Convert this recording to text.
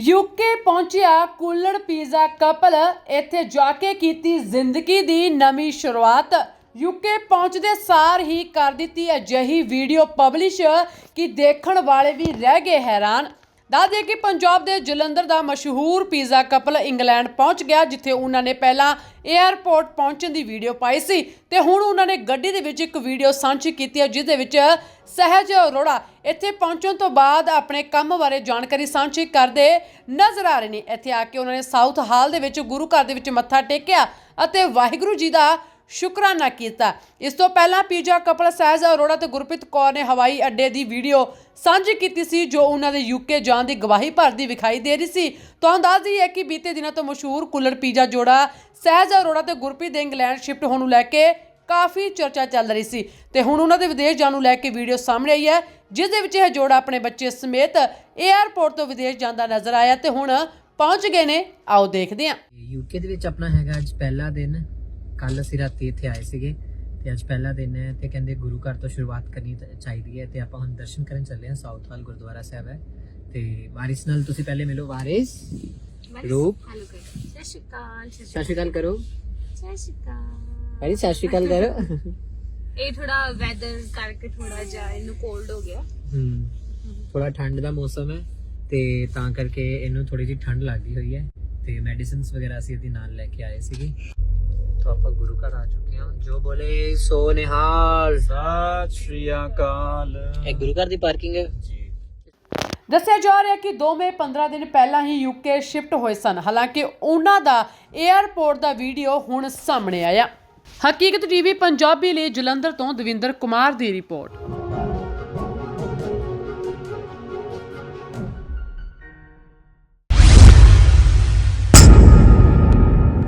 UK ਪਹੁੰਚਿਆ ਕੁੱਲੜ pizza couple. ਇੱਥੇ ਜਾ ਕੇ ਕੀਤੀ ਜ਼ਿੰਦਗੀ ਦੀ ਨਵੀਂ ਸ਼ੁਰੂਆਤ। ਯੂਕੇ ਪਹੁੰਚਦੇ ਸਾਰ ਹੀ ਕਰ ਦਿੱਤੀ ਅਜਿਹੀ ਵੀਡੀਓ ਪਬਲਿਸ਼ ਕਿ ਦੇਖਣ ਵਾਲੇ ਵੀ ਰਹਿ ਗਏ ਹੈਰਾਨ। ਦੱਸ ਦਈਏ ਕਿ ਪੰਜਾਬ ਦੇ ਜਲੰਧਰ ਦਾ ਮਸ਼ਹੂਰ ਪੀਜ਼ਾ ਕਪਲ ਇੰਗਲੈਂਡ ਪਹੁੰਚ ਗਿਆ, ਜਿੱਥੇ ਉਹਨਾਂ ਨੇ ਪਹਿਲਾਂ 에ਅਰਪੋਰਟ ਪਹੁੰਚਣ ਦੀ ਵੀਡੀਓ ਪਾਈ ਸੀ ਤੇ ਹੁਣ ਉਹਨਾਂ ਨੇ ਗੱਡੀ ਦੇ ਵਿੱਚ ਇੱਕ ਵੀਡੀਓ ਸਾਂਝੀ ਕੀਤੀ ਹੈ, ਜਿਸ ਦੇ ਵਿੱਚ ਸਹਿਜ ਅਰੋੜਾ ਇੱਥੇ ਪਹੁੰਚਣ ਤੋਂ ਬਾਅਦ ਆਪਣੇ ਕੰਮ ਬਾਰੇ ਜਾਣਕਾਰੀ ਸਾਂਝੀ ਕਰਦੇ ਨਜ਼ਰ ਆ ਰਹੇ ਨੇ। ਇੱਥੇ ਆ ਕੇ ਉਹਨਾਂ ਨੇ ਸਾਊਥ ਹਾਲ ਦੇ ਵਿੱਚ ਗੁਰੂ ਘਰ ਦੇ ਵਿੱਚ ਮੱਥਾ ਟੇਕਿਆ ਅਤੇ ਵਾਹਿਗੁਰੂ ਜੀ ਦਾ ਸ਼ੁਕਰਾਨਾ ਕੀਤਾ। ਇਸ ਤੋਂ ਪਹਿਲਾਂ ਪੀਜ਼ਾ ਕਪਲ ਸਹਿਜ ਅਰੋੜਾ ਤੇ ਗੁਰਪ੍ਰੀਤ ਕੌਰ ਨੇ ਹਵਾਈ ਅੱਡੇ ਦੀ ਵੀਡੀਓ ਸਾਂਝੀ ਕੀਤੀ ਸੀ, ਜੋ ਉਹਨਾਂ ਦੇ ਯੂਕੇ ਜਾਣ ਦੀ ਗਵਾਹੀ ਭਰਦੀ ਵਿਖਾਈ ਦੇ ਰਹੀ ਸੀ। ਤੁਹਾਨੂੰ ਦੱਸ ਦਈਏ ਕਿ ਬੀਤੇ ਦਿਨਾਂ ਤੋਂ ਮਸ਼ਹੂਰ ਕੁੱਲੜ ਪੀਜ਼ਾ ਜੋੜਾ ਸਹਿਜ ਅਰੋੜਾ ਤੇ ਗੁਰਪ੍ਰੀਤ ਦੇ ਇੰਗਲੈਂਡ ਸ਼ਿਫਟ ਹੋਣ ਨੂੰ ਲੈ ਕੇ ਕਾਫੀ ਚਰਚਾ ਚੱਲ ਰਹੀ ਸੀ। ਤੇ ਹੁਣ ਉਹਨਾਂ ਦੇ ਵਿਦੇਸ਼ ਜਾਣ ਨੂੰ ਲੈ ਕੇ ਵੀਡੀਓ ਸਾਹਮਣੇ ਆਈ ਹੈ, ਜਿਸ ਦੇ ਵਿੱਚ ਇਹ ਜੋੜਾ ਆਪਣੇ ਬੱਚੇ ਸਮੇਤ 에ਅਰਪੋਰਟ ਤੋਂ ਵਿਦੇਸ਼ ਜਾਂਦਾ ਨਜ਼ਰ ਆਇਆ ਤੇ ਹੁਣ ਪਹੁੰਚ ਗਏ ਨੇ। ਆਓ ਦੇਖਦੇ ਹਾਂ। ਯੂਕੇ ਦੇ ਵਿੱਚ ਆਪਣਾ ਹੈਗਾ ਅੱਜ ਪਹਿਲਾ ਦਿਨ। ਕੱਲ ਅਸੀਂ ਰਾਤੀ ਇੱਥੇ ਆਏ ਸੀਗੇ ਤੇ ਅੱਜ ਪਹਿਲਾ ਦਿਨ ਹੈ ਤੇ ਕਹਿੰਦੇ ਗੁਰੂ ਘਰ ਤੋਂ ਸ਼ੁਰੂਆਤ ਕਰਨੀ ਚਾਹੀਦੀ ਹੈ ਤੇ ਆਪਾਂ ਹੁਣ ਦਰਸ਼ਨ ਕਰਨ ਚੱਲੇ ਹਾਂ ਸਾਊਥ ਹਾਲ ਗੁਰਦੁਆਰਾ ਸਾਹਿਬ ਹੈ। ਤੇ ਵਾਰਿਸ ਨਾਲ ਤੁਸੀਂ ਪਹਿਲੇ ਮਿਲੋ। ਵਾਰਿਸ? ਰੂਪ? ਹੈਲੋ ਕਰ ਸਤਿ ਸ਼੍ਰੀ ਅਕਾਲ ਸਤਿ ਸਤਿ ਸ਼੍ਰੀ ਅਕਾਲ ਕਰੋ। ਸਤਿ ਸ਼੍ਰੀ ਅਕਾਲ। ਵਾਰਿਸ ਸਤਿ ਸ਼੍ਰੀ ਅਕਾਲ ਕਰੋ। ਇਹ ਥੋੜਾ ਵੈਦਰ ਕਰਕੇ ਥੋੜਾ ਜਿਹਾ ਇਹਨੂੰ ਕੋਲਡ ਹੋ ਗਿਆ। ਹਮ ਥੋੜਾ ਠੰਡ ਦਾ ਮੌਸਮ ਹੈ ਤੇ ਤਾਂ ਕਰਕੇ ਇਹਨੂੰ ਥੋੜੀ ਜਿਹੀ ਠੰਡ ਲੱਗਦੀ ਹੋਈ ਹੈ ਤੇ ਮੈਡੀਸਿਨਸ ਵਗੈਰਾ ਅਸੀਂ ਇਹਦੇ ਨਾਲ ਲੈ ਕੇ ਆਏ ਸੀਗੇ। ਤਾਂ ਆਪਾਂ ਗੁਰੂ ਘਰ ਆ ਚੁੱਕੇ ਹਾਂ ਜੋ ਬੋਲੇ ਸੋ ਨਿਹਾਲ ਸਤਿ ਸ਼੍ਰੀ ਅਕਾਲ ਇਹ ਗੁਰੂ ਘਰ ਦੀ ਪਾਰਕਿੰਗ ਹੈ ਜੀ ਦੱਸਿਆ ਜਾ ਰਿਹਾ ਕਿ ਦੋਵੇਂ 15 ਦਿਨ ਪਹਿਲਾਂ ਹੀ ਯੂਕੇ ਸ਼ਿਫਟ ਹੋਏ ਸਨ। ਹਾਲਾਂਕਿ ਉਹਨਾਂ ਦਾ 에ਅਰਪੋਰਟ ਦਾ ਵੀਡੀਓ ਹੁਣ ਸਾਹਮਣੇ ਆਇਆ। ਹਕੀਕਤ ਟੀਵੀ ਪੰਜਾਬੀ ਲਈ ਜਲੰਧਰ ਤੋਂ ਦਵਿੰਦਰ ਕੁਮਾਰ ਦੀ ਰਿਪੋਰਟ